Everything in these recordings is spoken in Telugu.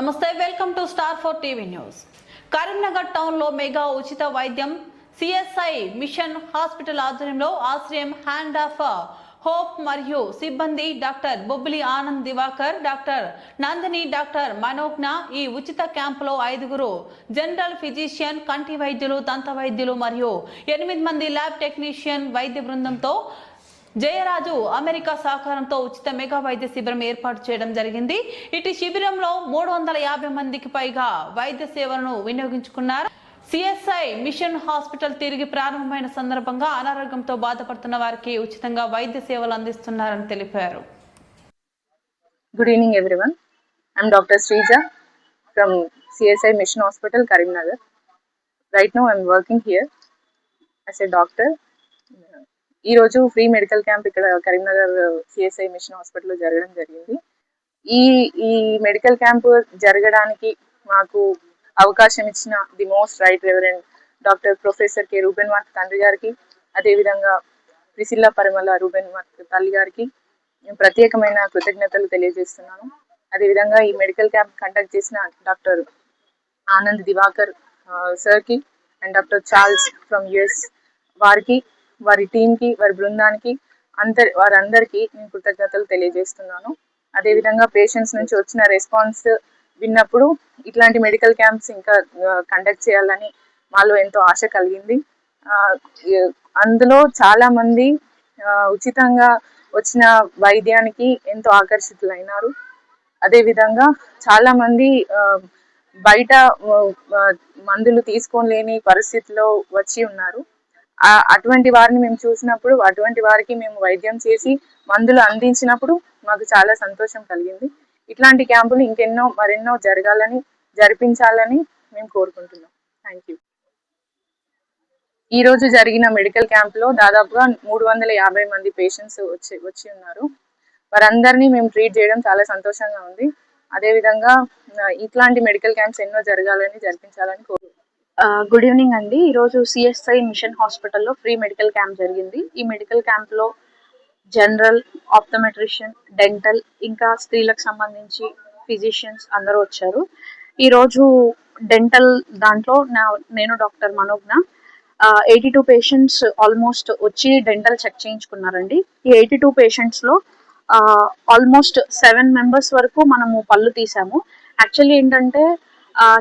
నమస్తే welcome to star four TV news. Karimnagar టౌన్లో మెగా ఉచిత వైద్యం సిఎస్ఐ మిషన్ హాస్పిటల్ ఆధ్వర్యంలో ఆశ్రయం హ్యాండ్ ఆఫ్ హోప్ మరియు సిబ్బంది doctor Bobbili Anand Divakar doctor Nandini doctor Manognya ఈ ఉచిత క్యాంపులో ఐదుగురు జనరల్ ఫిజిషియన్ కంటి వైద్యులు దంత వైద్యులు మరియు ఎనిమిది మంది ల్యాబ్ టెక్నీషియన్ వైద్య బృందంతో జయరాజు అమెరికా సహకారంతో ఉచిత మెగా వైద్య శిబిరం ఏర్పాటు చేయడం జరిగింది. ఇటు శిబిరంలో మూడు వందల యాభై మందికి పైగా వైద్య సేవలను వినియోగించుకున్నారు. సిఎస్ఐ మిషన్ హాస్పిటల్ తిరిగి ప్రారంభమైన సందర్భంగా అనారోగ్యంతో బాధపడుతున్న వారికి ఉచితంగా వైద్య సేవలు అందిస్తున్నారని తెలిపారు. Good evening everyone I'm doctor Sreeja from CSI mission hospital Karimnagar right now I'm working here as a doctor ఈ రోజు ఫ్రీ మెడికల్ క్యాంప్ ఇక్కడ కరీంనగర్ సిఎస్ఐ మిషన్ హాస్పిటల్లో జరగడం జరిగింది. ఈ ఈ మెడికల్ క్యాంప్ జరగడానికి మాకు అవకాశం ఇచ్చిన the most right reverend doctor professor K Reuben Mark తండ్రి గారికి అదేవిధంగా ప్రిసిల్లా పరిమళ రూబెన్ మార్క్ తల్లి గారికి నేను ప్రత్యేకమైన కృతజ్ఞతలు తెలియజేస్తున్నాను. అదేవిధంగా ఈ మెడికల్ క్యాంప్ కండక్ట్ చేసిన డాక్టర్ ఆనంద్ దివాకర్ సార్కి and doctor Charles from US వారికి వారి టీంకి వారి బృందానికి అందరి వారందరికీ నేను కృతజ్ఞతలు తెలియజేస్తున్నాను. అదేవిధంగా పేషెంట్స్ నుంచి వచ్చిన రెస్పాన్స్ విన్నప్పుడు ఇట్లాంటి మెడికల్ క్యాంప్స్ ఇంకా కండక్ట్ చేయాలని మాలో ఎంతో ఆశ కలిగింది. అందులో చాలా మంది ఉచితంగా వచ్చిన వైద్యానికి ఎంతో ఆకర్షితులైనారు. అదేవిధంగా చాలా మంది బయట మందులు తీసుకోలేని పరిస్థితిలో వచ్చి ఉన్నారు. అటువంటి వారిని మేము చూసినప్పుడు అటువంటి వారికి మేము వైద్యం చేసి మందులు అందించినప్పుడు మాకు చాలా సంతోషం కలిగింది. ఇట్లాంటి క్యాంపులు ఇంకెన్నో మరెన్నో జరగాలని జరిపించాలని మేము కోరుకుంటున్నాం. థ్యాంక్ యూ ఈ రోజు జరిగిన మెడికల్ క్యాంపులో దాదాపుగా మూడు వందల యాభై మంది పేషెంట్స్ వచ్చి వచ్చి ఉన్నారు. వారందరినీ మేము ట్రీట్ చేయడం చాలా సంతోషంగా ఉంది. అదేవిధంగా ఇట్లాంటి మెడికల్ క్యాంప్స్ ఎన్నో జరగాలని జరిపించాలని కోరుకుంటున్నాం. గుడ్ ఈవినింగ్ అండి. ఈరోజు సిఎస్ఐ మిషన్ హాస్పిటల్లో ఫ్రీ మెడికల్ క్యాంప్ జరిగింది. ఈ మెడికల్ క్యాంప్లో జనరల్ ఆప్థమెట్రిషియన్ డెంటల్ ఇంకా స్త్రీలకు సంబంధించి ఫిజిషియన్స్ అందరూ వచ్చారు. ఈరోజు డెంటల్ దాంట్లో నా నేను doctor Manognya. Eighty two patients almost వచ్చి డెంటల్ చెక్ చేయించుకున్నారండి. ఈ ఎయిటీ టూ పేషెంట్స్లో ఆల్మోస్ట్ సెవెన్ మెంబర్స్ వరకు మనము పళ్ళు తీసాము. యాక్చువల్లీ ఏంటంటే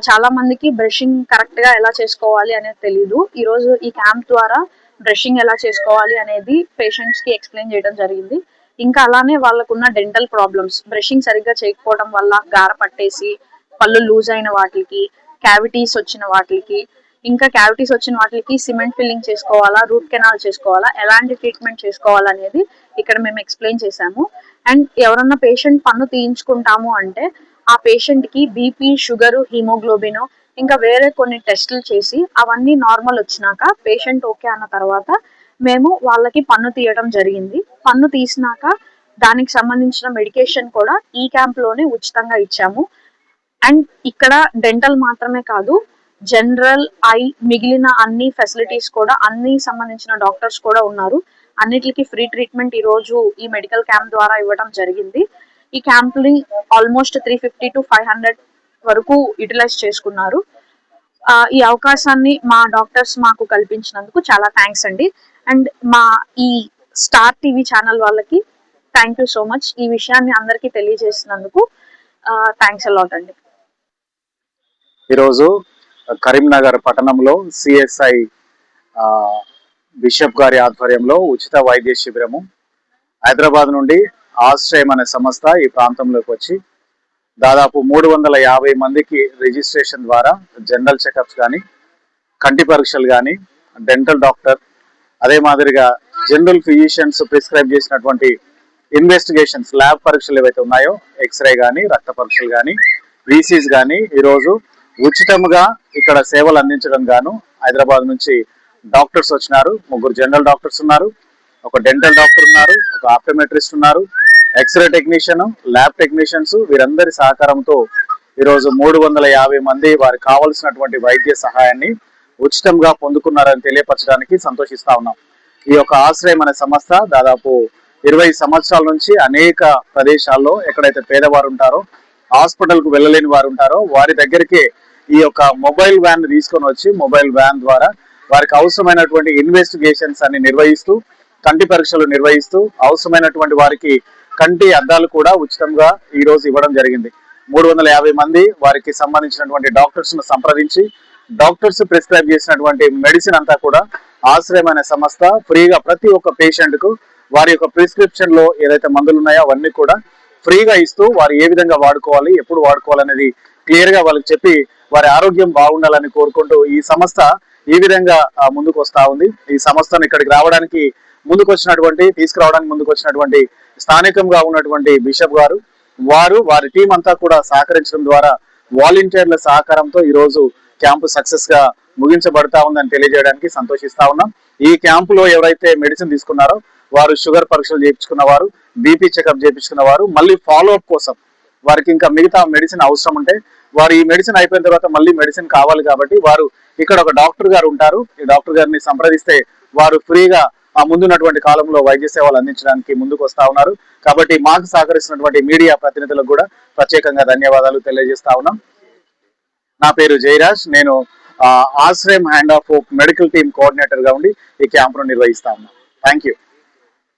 చాలా మందికి బ్రషింగ్ కరెక్ట్గా ఎలా చేసుకోవాలి అనేది తెలియదు ఈ రోజు ఈ క్యాంప్ ద్వారా బ్రషింగ్ ఎలా చేసుకోవాలి అనేది పేషెంట్స్కి ఎక్స్ప్లెయిన్ చేయడం జరిగింది. ఇంకా అలానే వాళ్ళకున్న డెంటల్ ప్రాబ్లమ్స్ బ్రషింగ్ సరిగ్గా చేయకపోవడం వల్ల గార పట్టేసి పళ్ళు లూజ్ అయిన వాటికి క్యావిటీస్ వచ్చిన వాటికి ఇంకా క్యావిటీస్ వచ్చిన వాటికి సిమెంట్ ఫిల్లింగ్ చేసుకోవాలా రూట్ కెనాల్ చేసుకోవాలా ఎలాంటి ట్రీట్మెంట్ చేసుకోవాలనేది ఇక్కడ మేము ఎక్స్ప్లెయిన్ చేశాము. అండ్ ఎవరన్నా పేషెంట్ పన్ను తీయించుకుంటాము అంటే ఆ పేషెంట్కి బీపీ షుగర్ హీమోగ్లోబిన్ ఇంకా వేరే కొన్ని టెస్టులు చేసి అవన్నీ నార్మల్ వచ్చినాక పేషెంట్ ఓకే అన్న తర్వాత మేము వాళ్ళకి పన్ను తీయడం జరిగింది. పన్ను తీసినాక దానికి సంబంధించిన మెడికేషన్ కూడా ఈ క్యాంప్లోనే ఉచితంగా ఇచ్చాము. అండ్ ఇక్కడ డెంటల్ మాత్రమే కాదు జనరల్ ఐ మిగిలిన అన్ని ఫెసిలిటీస్ కూడా అన్ని సంబంధించిన డాక్టర్స్ కూడా ఉన్నారు. అన్నిటికీ ఫ్రీ ట్రీట్మెంట్ ఈ రోజు ఈ మెడికల్ క్యాంప్ ద్వారా ఇవ్వడం జరిగింది. ఈ క్యాంప్ని almost three fifty to five hundred వరకు యూటిలైజ్ చేసుకున్నారు. ఈ అవకాశాన్ని మా డాక్టర్స్ మాకు కల్పించినందుకు చాలా థ్యాంక్స్ అండి. అండ్ మా ఈ స్టార్ టీవీ ఛానల్ వాళ్ళకి థ్యాంక్ యూ సో మచ్. ఈ విషయాన్ని అందరికీ తెలియజేసినందుకు థ్యాంక్స్ అలాట్ అండి. ఈరోజు కరీంనగర్ పట్టణంలో సిఎస్ఐ బిషప్ గారి ఆధ్వర్యంలో ఉచిత వైద్య శిబిరము హైదరాబాద్ నుండి ఆశ్రయం అనే సంస్థ ఈ ప్రాంతంలోకి వచ్చి దాదాపు మూడు వందల యాభై మందికి రిజిస్ట్రేషన్ ద్వారా జనరల్ చెకప్స్ కానీ కంటి పరీక్షలు కానీ డెంటల్ డాక్టర్ అదే మాదిరిగా జనరల్ ఫిజిషియన్స్ ప్రిస్క్రైబ్ చేసినటువంటి ఇన్వెస్టిగేషన్స్ ల్యాబ్ పరీక్షలు ఏవైతే ఉన్నాయో ఎక్స్రే కానీ రక్త పరీక్షలు కానీ వీసీస్ కానీ ఈరోజు ఉచితంగా ఇక్కడ సేవలు అందించడం గాను హైదరాబాద్ నుంచి డాక్టర్స్ వచ్చినారు. ముగ్గురు జనరల్ డాక్టర్స్ ఉన్నారు. ఒక డెంటల్ డాక్టర్ ఉన్నారు. ఒక ఆప్టోమెట్రిస్ట్ ఉన్నారు. ఎక్స్రే టెక్నీషియన్ ల్యాబ్ టెక్నీషియన్స్ వీరందరి సహకారంతో ఈరోజు మూడు వందల యాభై మంది వారికి కావలసినటువంటి వైద్య సహాయాన్ని ఉచితంగా పొందుకున్నారని తెలియపరచడానికి సంతోషిస్తా ఉన్నాం. ఈ యొక్క ఆశ్రయం అనే సంస్థ దాదాపు ఇరవై సంవత్సరాల నుంచి అనేక ప్రదేశాల్లో ఎక్కడైతే పేదవారు ఉంటారో హాస్పిటల్కు వెళ్ళలేని వారు ఉంటారో వారి దగ్గరికి ఈ యొక్క మొబైల్ వ్యాన్ తీసుకొని వచ్చి మొబైల్ వ్యాన్ ద్వారా వారికి అవసరమైనటువంటి ఇన్వెస్టిగేషన్స్ అన్ని నిర్వహిస్తూ కంటి పరీక్షలు నిర్వహిస్తూ అవసరమైనటువంటి వారికి కంటి అద్దాలు కూడా ఉచితంగా ఈ రోజు ఇవ్వడం జరిగింది. మూడు వందల యాభై మంది వారికి సంబంధించినటువంటి డాక్టర్స్ను సంప్రదించి డాక్టర్స్ ప్రిస్క్రైబ్ చేసినటువంటి మెడిసిన్ అంతా కూడా ఆశ్రయం అనే సంస్థ ఫ్రీగా ప్రతి ఒక్క పేషెంట్కు వారి యొక్క ప్రిస్క్రిప్షన్లో ఏదైతే మందులు ఉన్నాయో అవన్నీ కూడా ఫ్రీగా ఇస్తూ వారు ఏ విధంగా వాడుకోవాలి ఎప్పుడు వాడుకోవాలనేది క్లియర్గా వాళ్ళకి చెప్పి వారి ఆరోగ్యం బాగుండాలని కోరుకుంటూ ఈ సంస్థ ఈ విధంగా ముందుకు వస్తా ఉంది. ఈ సంస్థను ఇక్కడికి రావడానికి ముందుకు వచ్చినటువంటి తీసుకురావడానికి ముందుకు వచ్చినటువంటి స్థానికంగా ఉన్నటువంటి బిషప్ గారు వారు వారి టీం అంతా కూడా సహకరించడం ద్వారా వాలంటీర్ల సహకారంతో ఈ రోజు క్యాంపు సక్సెస్గా ముగించబడతా ఉందని తెలియజేయడానికి సంతోషిస్తా ఉన్నాం. ఈ క్యాంపులో ఎవరైతే మెడిసిన్ తీసుకున్నారో వారు షుగర్ పరీక్షలు చేయించుకున్న వారు బీపీ చెకప్ చేయించుకున్న వారు మళ్ళీ ఫాలో అప్ కోసం వారికి ఇంకా మిగతా మెడిసిన్ అవసరం ఉంటే వారు ఈ మెడిసిన్ అయిపోయిన తర్వాత మళ్ళీ మెడిసిన్ కావాలి కాబట్టి వారు ఇక్కడ ఒక డాక్టర్ గారు ఉంటారు. ఈ డాక్టర్ గారిని సంప్రదిస్తే వారు ఫ్రీగా ముందున్నటువంటి కాలంలో వైద్య సేవలు అందించడానికి ముందుకు వస్తా ఉన్నారు. కాబట్టి మాకు సహకరిస్తున్నటువంటి మీడియా ప్రతినిధులకు కూడా ప్రత్యేకంగా ధన్యవాదాలు తెలియజేస్తా ఉన్నాం. నా పేరు జయరాజ్. నేను ఆశ్రయం హ్యాండ్ ఆఫ్ మెడికల్ టీమ్ కోఆర్డినేటర్గా ఉండి ఈ క్యాంపును నిర్వహిస్తా ఉన్నాను థ్యాంక్ యూ.